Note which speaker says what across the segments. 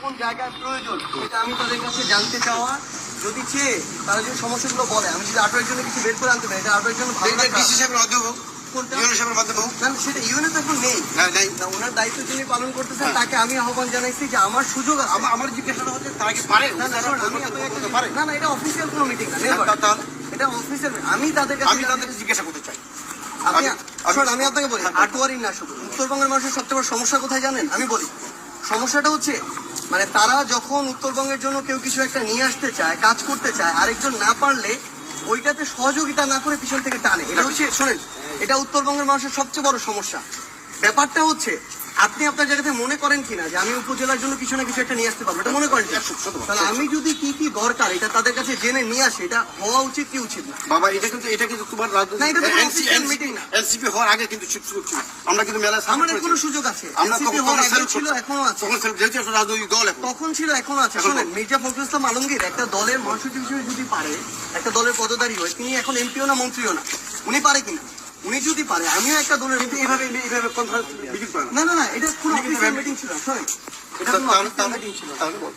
Speaker 1: কোন প্রয়োজন? এটা আমি তাদের কাছে জানতে চাওয়া। যদি চেয়ে তারা যদি সমস্যাগুলো বলে আমি যদি আঠারোর জন্য কিছু বের করে আনতে পারি এটা আঠারোর জন্য ভালো
Speaker 2: ডিসি সাহেবের
Speaker 1: ওনার দায়িত্ব যিনি পালন করতেছেন
Speaker 2: হ্যাঁ।
Speaker 1: তাকে আমি আহ্বান জানাইছি যে আমার সুযোগ আছে।
Speaker 2: আমার আমার জিজ্ঞাসাটা হচ্ছে তারা কি পারে?
Speaker 1: না না শোন, আমি আপনাকে একটা- না না এটা অফিসিয়াল কোনো মিটিং না এটা অফিসিয়াল আমি তাদের কাছে
Speaker 2: আমি তাদেরকে জিজ্ঞাসা করতে চাই।
Speaker 1: আপনি
Speaker 2: আমি- আমি-
Speaker 1: আমি আপনাকে বলি আটোয়ারি না শুধু। উত্তরবঙ্গের মানুষের সবচেয়ে বড় সমস্যা কোথায় জানেন? আমি বলি। সমস্যাটা হচ্ছে মানে তারা যখন উত্তরবঙ্গের জন্য কেউ কিছু একটা নিয়ে আসতে চায়, কাজ করতে চায়, আরেকজন না পারলে ওইটাতে সহযোগিতা না করে পিছন থেকে টানে। এটা হচ্ছে, শোনেন, এটা উত্তরবঙ্গের মানুষের সবচেয়ে বড় সমস্যা। ব্যাপারটা হচ্ছে আপনি আপনার জায়গাতে মনে করেন কিনা যে আমি উপজেলার জন্য কিছু না কিছু একটা নিয়ে আসতে পারব? এটা মনে করেন তাহলে আমি যদি কি কি দরকার এটা তাদের কাছে জেনে নিয়ে আসি এটা হওয়া উচিত কি উচিত না?
Speaker 2: বাবা এটা কিন্তু এটা কিন্তু তোমার
Speaker 1: না, এটা তো কোনো official meeting না।
Speaker 2: এনসিপি হওয়ার আগে কিন্তু আমরা কিন্তু মেলা
Speaker 1: আমার এখনও সুযোগ আছে।
Speaker 2: আমরা তখন
Speaker 1: ছিল এখনও আছে।
Speaker 2: তখন যেহেতু একটা রাজনৈতিক দল
Speaker 1: তখন ছিল এখনও আছে। শোনেন মির্জা ফখরুল ইসলাম আলমগীর একটা দলের মহাসচিব হিসেবে যদি পারে একটা দলের পদধারী হয় তিনি এখন এমপিও না মন্ত্রীও না। উনি পারে কিনা উনি যদি পারে আমিও একটা দলের
Speaker 2: কিন্তু এইভাবে এইভাবে কনফারেন্স মিটিং করে না
Speaker 1: না না এটা কোনো অফিসিয়াল মিটিং ছিল সরি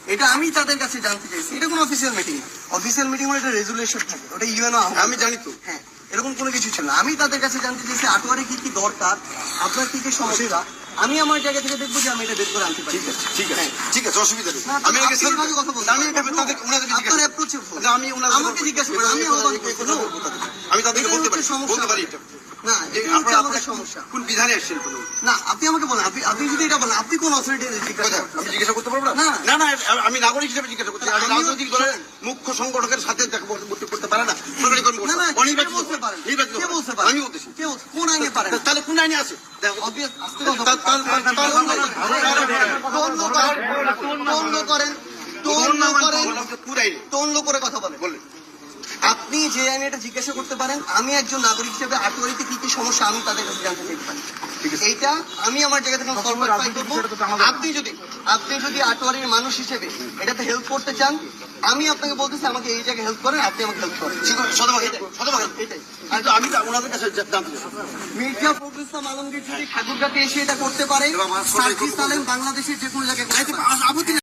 Speaker 1: এটা আমি তাদের কাছে জানতে চাইছি এটা কোনো অফিসিয়াল মিটিং অফিসিয়াল মিটিং হলে এটা রেজুলেশন থাকে ওটা ইউএনও
Speaker 2: আমি জানি তো।
Speaker 1: হ্যাঁ। এরকম কোনো কিছু ছিল না। আমি তাদের কাছে জানতে চাইছি আটোয়ারে কি কি দরকার আপনার কি কি সমস্যা? আমি আমার জায়গা থেকে দেখব যে আমি এটা বের করে আনতে পারি।
Speaker 2: ঠিক আছে ঠিক আছে।
Speaker 1: হ্যাঁ।
Speaker 2: ঠিক আছে অসুবিধা নেই। আমি আগে
Speaker 1: স্যার কথা বলছি
Speaker 2: আমি এটা তাদের ওনাদের
Speaker 1: আপনার
Speaker 2: জিজ্ঞাসা
Speaker 1: approach এ
Speaker 2: আমি ওনাদের
Speaker 1: আমাকে জিজ্ঞাসা করুন আমি আমাকে বলতে পারি
Speaker 2: আমি তাদেরকে বলতে পারি। বলতে পারি এটা।
Speaker 1: না
Speaker 2: আপনারা
Speaker 1: সমস্যা।
Speaker 2: কোন বিধানে আসছেন কোনো?
Speaker 1: না আপনি আমাকে বলেন আপনি আপনি যদি এটা বলেন আপনি কোন অথরিটি জিজ্ঞাসা
Speaker 2: আমি জিজ্ঞাসা করতে পারব না?
Speaker 1: না।
Speaker 2: না। আমি- নাগরিক হিসেবে জিজ্ঞাসা করছি। আমি রাজনৈতিক দলের মুখ্য সংগঠকের সাথে দেখা করতে পারে না? সরকারি কর্মকর্তা। আমি বলতেছি।
Speaker 1: কোন আইনে পারেন
Speaker 2: তাহলে কোন আইনে আছে?
Speaker 1: করেন টোন করেন টোন করে কথা বলেন।
Speaker 2: বললেন
Speaker 1: আপনি যে আইনে এটা জিজ্ঞাসা করতে পারেন আমি একজন নাগরিক হিসেবে আটোয়ারিতে কি কি সমস্যা আমি তাদের কাছে জানতে চাইতে পারি। এইটা আমি আমার জায়গা থেকে সলভ করব। আপনি যদি আপনি যদি আটোয়ারির মানুষ হিসেবে এটাতে হেল্প করতে চান আমি আপনাকে বলতেছি আমাকে এই জায়গায় হেল্প করেন আপনি আমাকে হেল্প করেন।
Speaker 2: আমি ওনাদের কাছে জানতে
Speaker 1: মির্জা ফখরুল ইসলাম আলমগীর যদি ঠাকুরগাতে এসে এটা করতে পারে বাংলাদেশের যে কোনো জায়গায়।
Speaker 2: আপত্তি